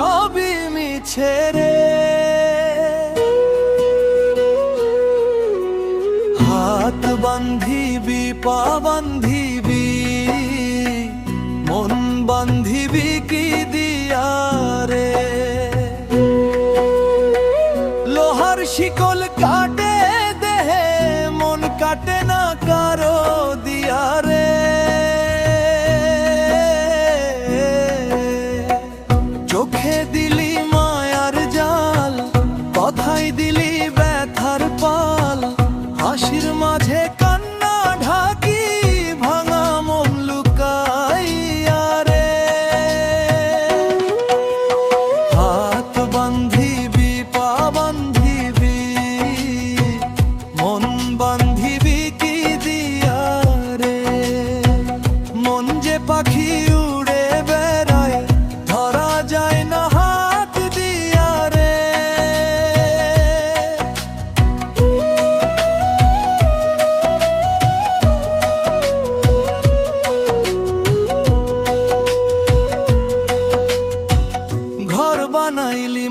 সবই মিছে রে হাত বান্ধিবি, পা বান্ধিবি, মন বান্ধিবি কি দিয়া রে লোহার শিকল কাটে much hate.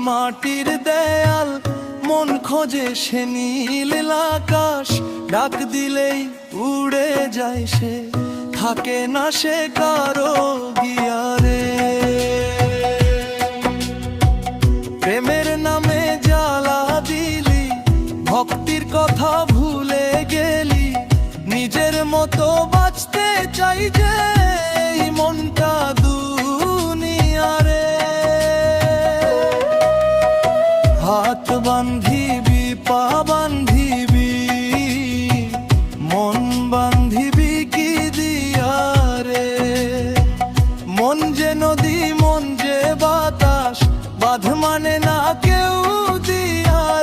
মাটির দেয়াল, মন খোঁজে সে নীল আকাশ। ডাক দিলেই উড়ে যায় সে, থাকে না সে কারও গিয়ারে। প্রেমের নামে জ্বালা দিলি, ভক্তির কথা ভুলে গেলি, নিজের মতো বান্ধিবি পা বান্ধিবি মন বান্ধিবি কি দিয়া রে? মন যে নদী, মন যে বাতাস, বাঁধ